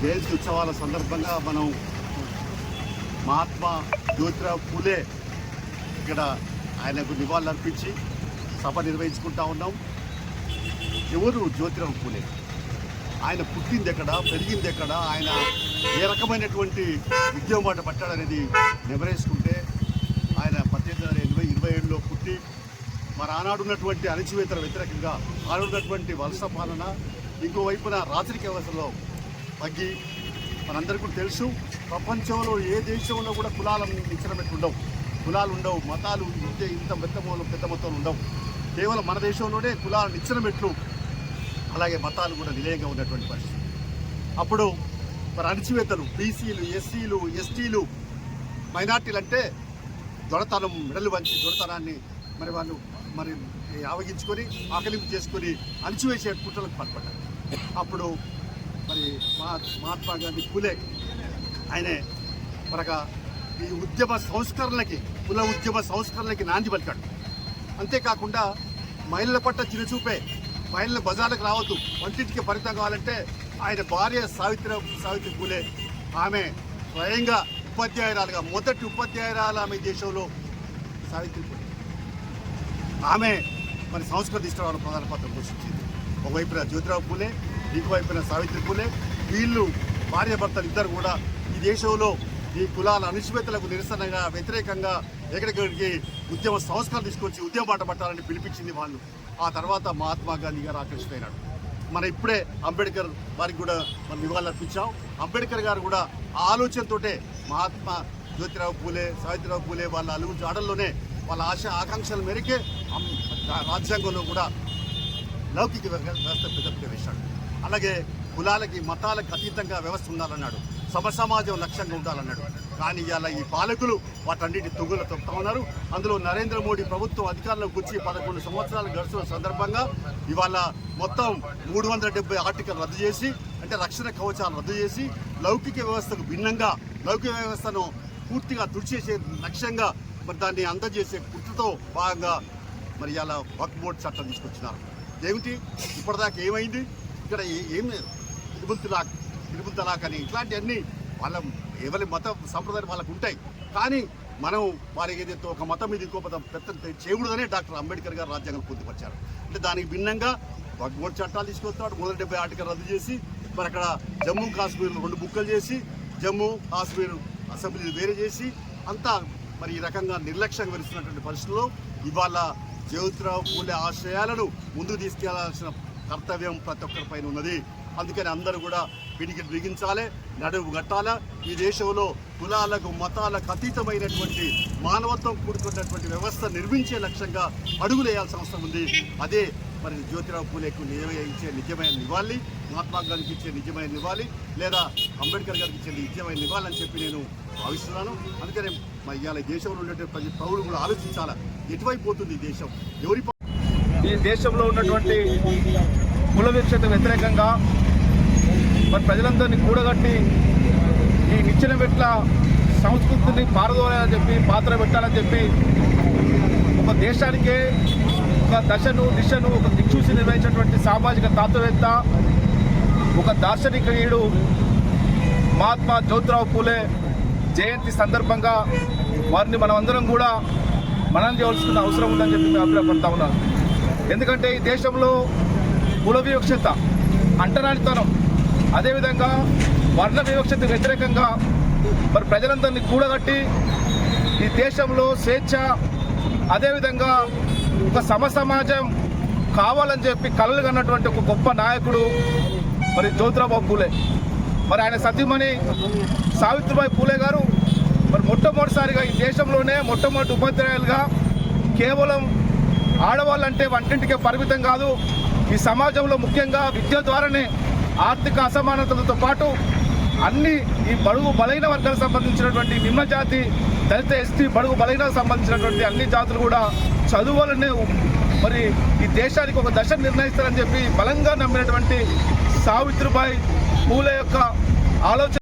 జయంతి ఉత్సవాల సందర్భంగా మనం మహాత్మా జ్యోతిరావు పూలే ఇక్కడ ఆయనకు నివాళులు అర్పించి సభ నిర్వహించుకుంటా ఉన్నాం. ఎవరు జ్యోతిరావు పూలే? ఆయన పుట్టింది ఎక్కడ పెరిగింది ఎక్కడ? ఆయన ఏ రకమైనటువంటి ఉద్యమం బాట పట్టాడనేది నెమరేసుకుంటే ఆయన పద్దెనిమిది వందల ఎనభై ఇరవై ఏడులో పుట్టి మరి ఆనాడు ఉన్నటువంటి అణచివేతల వ్యతిరేకంగా ఆనాడున్నటువంటి వలస పాలన ఇంకోవైపున రాజరిక వ్యవస్థలో తగ్గి మనందరికీ తెలుసు ప్రపంచంలో ఏ దేశంలో కూడా కులాల నిచ్చనమెట్లు ఉండవు కులాలు ఉండవు మతాలు ఇంతే ఇంత పెద్ద పెద్ద మొత్తాలు ఉండవు. కేవలం మన దేశంలోనే కులాల నిచ్చనమెట్లు అలాగే మతాలు కూడా నిలయంగా ఉన్నటువంటి పరిస్థితి. అప్పుడు మరి అణచివేతలు బీసీలు ఎస్సీలు ఎస్టీలు మైనార్టీలు అంటే దొరతనం మెడలు వంచి దొరతనాన్ని మరి వాళ్ళు మరి ఆవగించుకొని ఆకలింపు చేసుకొని అణచివేసే కుట్రలకు పాల్పడ్డారు. అప్పుడు మరి మహా మహాత్మా గాంధీ పూలే. ఆయనే మరొక ఈ ఉద్యమ సంస్కరణలకి కుల ఉద్యమ సంస్కరణలకి నాంది పలికాడు. అంతేకాకుండా మహిళల పట్ల చిరుచూపే మహిళలు బజార్లకు రావద్దు వంటింటికి పరితం కావాలంటే ఆయన భార్య సావిత్రి సావిత్రి పూలే. ఆమె స్వయంగా ఉపాధ్యాయురాలుగా మొదటి ఉపాధ్యాయురాలు ఆమె దేశంలో సావిత్రి పూలే. ఆమె మరి సంస్కృతి తీసుకురావడం ప్రధాన పాత్ర పోషించింది. ఒకవైపున జ్యోతిరావు పూలే ఇంకోవైపున సావిత్రి పూలే వీళ్ళు భార్యాభర్తలు ఇద్దరు కూడా ఈ దేశంలో ఈ కులాల అణిచివేతలకు నిరసనగా వ్యతిరేకంగా ఎక్కడికి ఉద్యమ సంస్కరణ తీసుకొచ్చి ఉద్యమ బాట పట్టాలని పిలిపించింది వాళ్ళు. ఆ తర్వాత మహాత్మా గాంధీ గారు ఆకర్షితైనాడు మన ఇప్పుడే అంబేద్కర్ వారికి కూడా మనం నివాళులు అర్పించాం. అంబేద్కర్ గారు కూడా ఆ ఆలోచనతోటే మహాత్మా జ్యోతిరావు పూలే సావిత్రిరావు పూలే వాళ్ళ అలుగు జాడల్లోనే వాళ్ళ ఆశ ఆకాంక్షల మేరకే రాజ్యాంగంలో కూడా లౌకిక వ్యవస్థ పెద్ద వేశాడు అలాగే కులాలకి మతాలకు అతీతంగా వ్యవస్థ ఉండాలన్నాడు. సమసమాజం లక్ష్యంగా ఉండాలన్నాడు. కానీ ఇవాళ ఈ పాలకులు వాటన్నిటి తుంగులు తొక్కుతా ఉన్నారు. అందులో నరేంద్ర మోడీ ప్రభుత్వం అధికారంలోకి వచ్చి పదకొండు సంవత్సరాలు గడుస్తున్న సందర్భంగా ఇవాళ మొత్తం మూడు వందల డెబ్బై ఆర్టికల్ రద్దు చేసి అంటే రక్షణ కవచాలు రద్దు చేసి లౌకిక వ్యవస్థకు భిన్నంగా లౌకిక వ్యవస్థను పూర్తిగా తుడిచేసే లక్ష్యంగా మరి దాన్ని అందజేసే కుట్రతో భాగంగా మరి ఇలా వక్ బోర్డు చట్టం తీసుకొచ్చినారు. ఏమిటి? ఇప్పటిదాకా ఏమైంది? ఇక్కడ ఏం లేదు. తిరుమల తిరుమల తలాక్ అని ఇట్లాంటివన్నీ వాళ్ళ ఎవరి మత సంప్రదాయాలు వాళ్ళకు ఉంటాయి. కానీ మనం వారికి ఏదైతే ఒక మతం మీద ఇంకో మతం పెద్ద చేయకూడదనే డాక్టర్ అంబేద్కర్ గారు రాజ్యాంగం పొందుపరిచారు. అంటే దానికి భిన్నంగా వక్ చట్టాలు తీసుకొస్తాడు మొదటి డెబ్బై ఆర్టికల్ రద్దు చేసి మరి అక్కడ జమ్మూ కాశ్మీర్ రెండు బుక్కలు చేసి జమ్మూ కాశ్మీర్ అసెంబ్లీని వేరే చేసి అంతా మరి ఈ రకంగా నిర్లక్ష్యంగా వెలుస్తున్నటువంటి పరిస్థితుల్లో ఇవాళ జ్యోతిరావు పూలే ఆశయాలను ముందుకు తీసుకెళ్ళాల్సిన కర్తవ్యం ప్రతి ఒక్కరిపైన ఉన్నది. అందుకని అందరూ కూడా వీటికి బిగించాలి నడువు కట్టాలా. ఈ దేశంలో కులాలకు మతాలకు అతీతమైనటువంటి మానవత్వం కూడుకున్నటువంటి వ్యవస్థ నిర్మించే లక్ష్యంగా అడుగులేయాల్సిన అవసరం ఉంది. అదే మరి జ్యోతిరావు పూలేకు నిర్వహించే నిజమైన నివాళి మహాత్మా గాంధీకి ఇచ్చే నిజమైన నివాళి లేదా అంబేద్కర్ గారికి ఇచ్చే నిజమైన నివాళి అని చెప్పి నేను భావిస్తున్నాను. అందుకనే మరి ఇవాళ దేశంలో ఉండేటువంటి ప్రతి పౌరులు కూడా ఆలోచించాలా? ఎటువైపోతుంది ఈ దేశం? ఎవరి ఈ దేశంలో ఉన్నటువంటి కుల వివక్షత వ్యతిరేకంగా మరి ప్రజలందరినీ కూడగట్టి ఈ నిచ్చెన పెట్ల సంస్కృతిని పారదోలాలని చెప్పి పాత్ర పెట్టాలని చెప్పి ఒక దేశానికే ఒక దశను దిశను ఒక దిక్సూచి నిర్వహించినటువంటి సామాజిక తాత్వవేత్త ఒక దార్శనికీయుడు మహాత్మా జ్యోతిరావు పూలే జయంతి సందర్భంగా వారిని మనమందరం కూడా మనం చేయవలసిన అవసరం ఉందని చెప్పి మేము అభిప్రాయపడతా ఉన్నాను ఎందుకంటే ఈ దేశంలో కుల వివక్షత అంటరానితనం అదేవిధంగా వర్ణ వివక్షత వ్యతిరేకంగా మరి ప్రజలందరినీ కూడగట్టి ఈ దేశంలో స్వేచ్ఛ అదేవిధంగా ఒక సమ సమాజం కావాలని చెప్పి కలలు కన్నటువంటి ఒక గొప్ప నాయకుడు మరి జ్యోతిరాబాబు పూలే. మరి ఆయన సతీమణి సావిత్రిబాయి పూలే గారు మరి మొట్టమొదటిసారిగా ఈ దేశంలోనే మొట్టమొదటి ఉపాధ్యాయులుగా కేవలం ఆడవాళ్ళంటే వంటింటికే పరిమితం కాదు. ఈ సమాజంలో ముఖ్యంగా విద్య ద్వారానే ఆర్థిక అసమానతలతో పాటు అన్ని ఈ బడుగు బలైన వర్గాలకు సంబంధించినటువంటి నిమ్న జాతి దళిత ఎస్టీ బడుగు బలైన సంబంధించినటువంటి అన్ని జాతులు కూడా చదువులనే మరి ఈ దేశానికి ఒక దశ నిర్ణయిస్తారని చెప్పి బలంగా నమ్మినటువంటి సావిత్రిబాయి పూల యొక్క ఆలోచన